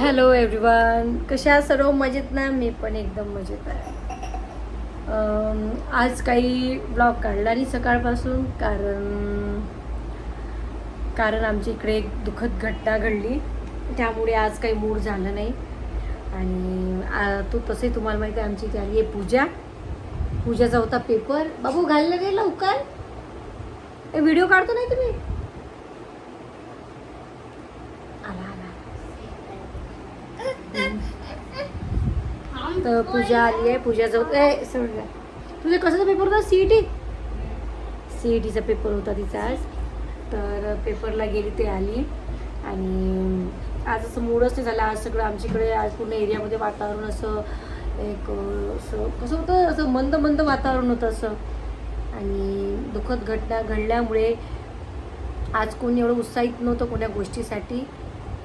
Hello everyone कशा सर्व मजेत ना? मी पण एकदम मजेत आहे. आज काही ब्लॉग काढला नाही सकाळपासून कारण कारण आमच्या इकडे एक दुःखद घटना घडली. त्यामुळे आज काही मूड झालं नाही. आणि तू तो तसे तुम्हाला माहिती आहे आमची इथे आली आहे पूजा. पूजाचा होता पेपर. बाबू घाललं गे लवकर. ए व्हिडिओ काढतो नाही तुम्ही आला आला तर पूजा आली आहे. पूजा जाऊ ए समजा तुझे कशाचा पेपर होता? C E T C E टीचा पेपर होता तिचा आज. तर पेपरला गेली ते आली. आणि आज असं मूडच नाही झालं. आज सगळं आमच्याकडे आज पूर्ण एरियामध्ये वातावरण असं एक असं कसं होतं? असं मंद मंद वातावरण होतं असं. आणि दुःखद घटना घडल्यामुळे आज कोणी एवढं उत्साहित नव्हतं कोण्या गोष्टीसाठी.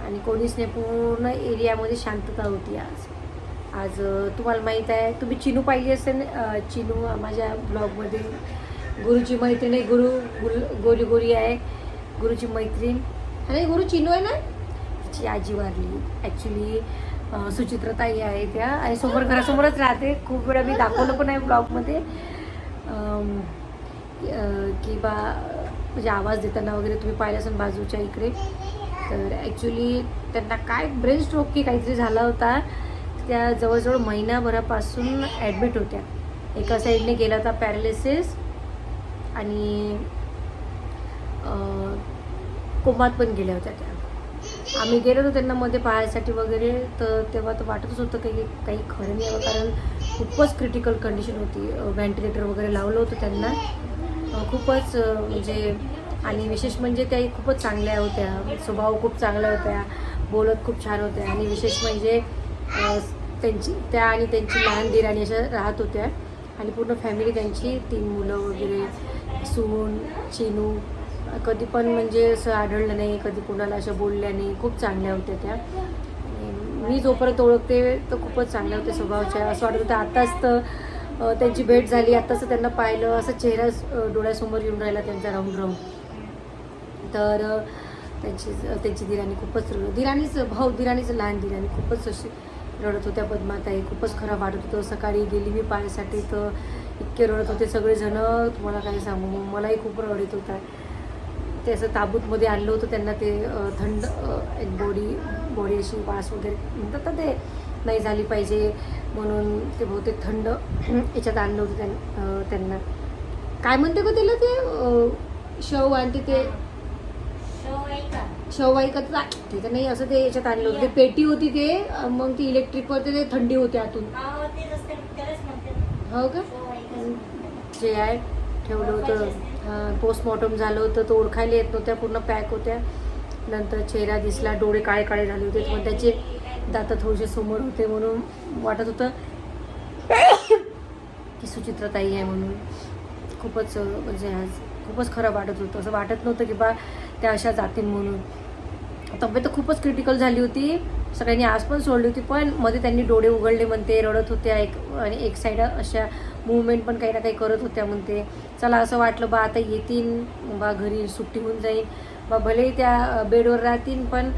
आणि कोणीच नाही. पूर्ण एरियामध्ये शांतता होती आज. आज तुम्हाला माहीत आहे तुम्ही चिनू पाहिली असेल चिनू माझ्या ब्लॉगमध्ये. गुरुची मैत्रीण आहे गुरु गुल गोरी गोरी आहे गुरुची मैत्रीण. आणि गुरु चिनू आहे ना? तिची आजी वारली. ॲक्च्युली सुचित्रताई आहे त्या. आणि समोर घरासमोरच राहते. खूप वेळा मी दाखवलं पण आहे ब्लॉगमध्ये. की बा म्हणजे आवाज देताना वगैरे तुम्ही पाहिलं असेल बाजूच्या इकडे. तर ॲक्च्युली त्यांना काय ब्रेन स्ट्रोक की काहीतरी झाला होता. त्या जवळजवळ महिनाभरापासून ॲडमिट होत्या. एका साईडने गेला होता पॅरालिसिस आणि कोमात पण गेल्या होत्या त्या. आम्ही गेलो होतो त्यांना मध्ये पाहायसाठी वगैरे तर तेव्हा तर वाटतच होतं काही काही खरं नाही आहे कारण खूपच क्रिटिकल कंडिशन होती. व्हेंटिलेटर वगैरे लावलं होतं त्यांना. खूपच म्हणजे आणि विशेष म्हणजे त्याही खूपच चांगल्या होत्या. स्वभाव खूप चांगल्या होत्या. बोलत खूप छान होत्या. आणि विशेष म्हणजे त्यांची त्या आणि त्यांची लहान दिराणी अशा राहत होत्या. आणि पूर्ण फॅमिली त्यांची तीन मुलं वगैरे सून चिनू कधी पण म्हणजे असं आढळलं नाही कधी कोणाला अशा बोलल्या नाही खूप चांगल्या होत्या त्या. मी जोपर्यंत ओळखते तर खूपच चांगल्या होत्या स्वभावाच्या. असं वाटत होतं आत्ताच तर त्यांची भेट झाली आत्ताच त्यांना पाहिलं असं चेहरा डोळ्यासमोर येऊन राहिला त्यांचा राहून राहून. तर त्यांची त्यांची दिराणी खूपच दिराणीच भाऊ दिराणीच लहान दिराणी खूपच अशी रडत होत्या पद्माताई. खूपच खराब वाटत होतं. सकाळी गेली मी पाण्यासाठी तर इतके रडत होते. सगळेजणं तुम्हाला काय सांगू? मलाही खूप रडत होता. ते असं ताबूतमध्ये आणलं होतं. त्यांना ते थंड एक बॉडी बॉडी अशी वास वगैरे म्हणतात तर ते नाही झाली पाहिजे म्हणून ते बहुतेक थंड याच्यात आणलं होतं त्यां त्यांना. काय म्हणते का त्याला ते शव आणते ते शववाई का तर ते तर नाही असं ते याच्यात आणलं होतं. ते पेटी होती ते मग ती इलेक्ट्रिकवर ते थंडी होती आतून. हो का? जे आहे ठेवलं होतं. पोस्टमॉर्टम झालं होतं तर ओळखायला येत नव्हत्या पूर्ण पॅक होत्या. नंतर चेहरा दिसला डोळे काळे काळे झाले होते. पण त्याचे दात थोडेसे समोर होते म्हणून वाटत होतं की सुचित्रताई आहे म्हणून. खूपच म्हणजे आज खूपच खरं वाटत होतं. असं वाटत नव्हतं की बा त्या अशा जातील म्हणून. तब्येत खूपच क्रिटिकल झाली होती. सगळ्यांनी आज पण सोडली होती पण मध्ये त्यांनी डोळे उघडले म्हणते रडत होत्या एक आणि एक साईड अशा मुवमेंट पण काही ना काही करत होत्या म्हणते. चला असं वाटलं बा आता येतील बा घरी सुट्टी होऊन जाईल. बा भलेही त्या बेडवर राहतील पण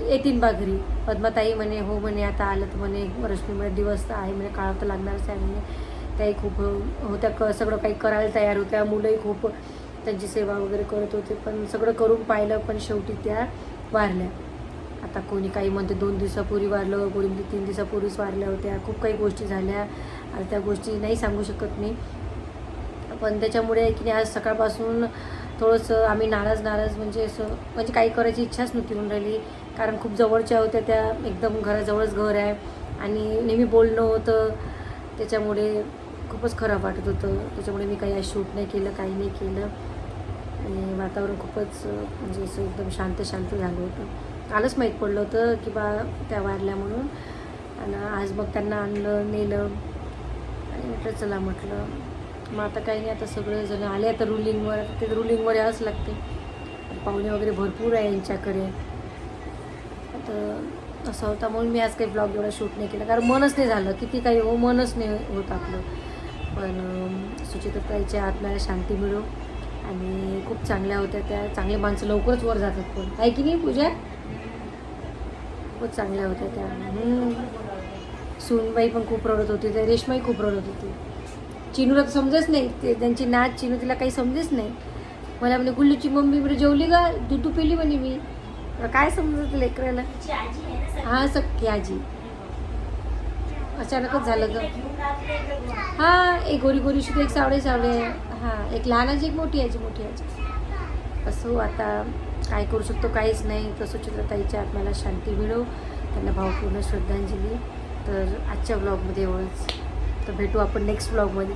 येतील बा घरी. पद्माताई म्हणे हो म्हणे आता आलं तर म्हणे रश्मी म्हणे दिवस तर आहे म्हणे काळ तर लागणारच आहे म्हणे. त्याही खूप होत्या क सगळं काही करायला तयार होत्या. मुलंही खूप त्यांची सेवा वगैरे करत होते पण सगळं करून पाहिलं पण शेवटी त्या वारल्या. आता कोणी काही म्हणते दोन दिवसापूर्वी वारलं कोणी म्हणते तीन दिवसापूर्वीच वारल्या होत्या. खूप काही गोष्टी झाल्या. आता त्या गोष्टी नाही सांगू शकत मी. पण त्याच्यामुळे की नाही आज सकाळपासून थोडंसं आम्ही नाराज नाराज म्हणजे असं म्हणजे काही करायची इच्छाच नव्हती होऊन राहिली. कारण खूप जवळच्या होत्या त्या एकदम घराजवळच घर आहे. आणि नेहमी बोलणं होतं. त्याच्यामुळे खूपच खराब वाटत होतं. त्याच्यामुळे मी काही आज शूट नाही केलं काही नाही केलं. वातावरण खूपच म्हणजे असं एकदम शांत शांत झालं होतं. कालच माहीत पडलं होतं की बा त्या वारल्या म्हणून. आणि आज मग त्यांना आणलं नेलं. आणि म्हटलं चला म्हटलं. मग आता काही नाही आता सगळेजण आले. आता रुलिंगवर आता ते रुलिंगवर यावंच लागते पाहुणे वगैरे भरपूर आहे यांच्याकडे. आता असा होता म्हणून मी आज काही ब्लॉग एवढा शूट नाही केला. कारण मनच नाही झालं. किती काही हो मनच नाही होत आपलं. पण अं, सुचित्रताईच्या आत्म्याला शांती मिळो. आणि खूप चांगल्या होत्या त्या. चांगले माणसं लवकरच वर जातात पण. आहे की नाही पूजा? खूपच चांगल्या होत्या त्या. सूनबाई पण खूप रडत होती. त्या रेशमाई खूप रडत होती. चिनूला तर समजच नाही. ते त्यांची नाच चिनू तिला काही समजेच नाही. मला म्हणे गुल्लूची मम्मी बरं जेवली का? दूध पिली म्हणे मी. काय समजत लेकराला. हा सख्खी आजी. अचानकच झालं ग. हां हा एक गोरी गोरी शुद्ध एक सावळे सावळे. हा एक लहान आजी एक मोठी आजी मोठी आजी. असो आता काय करू शकतो काहीच नाही. तर सुचित्रताईच्या आत्म्याला शांती मिळो. त्यांना भावपूर्ण श्रद्धांजली. तर आजच्या ब्लॉगमध्ये एवढंच. तर भेटू आपण नेक्स्ट ब्लॉगमध्ये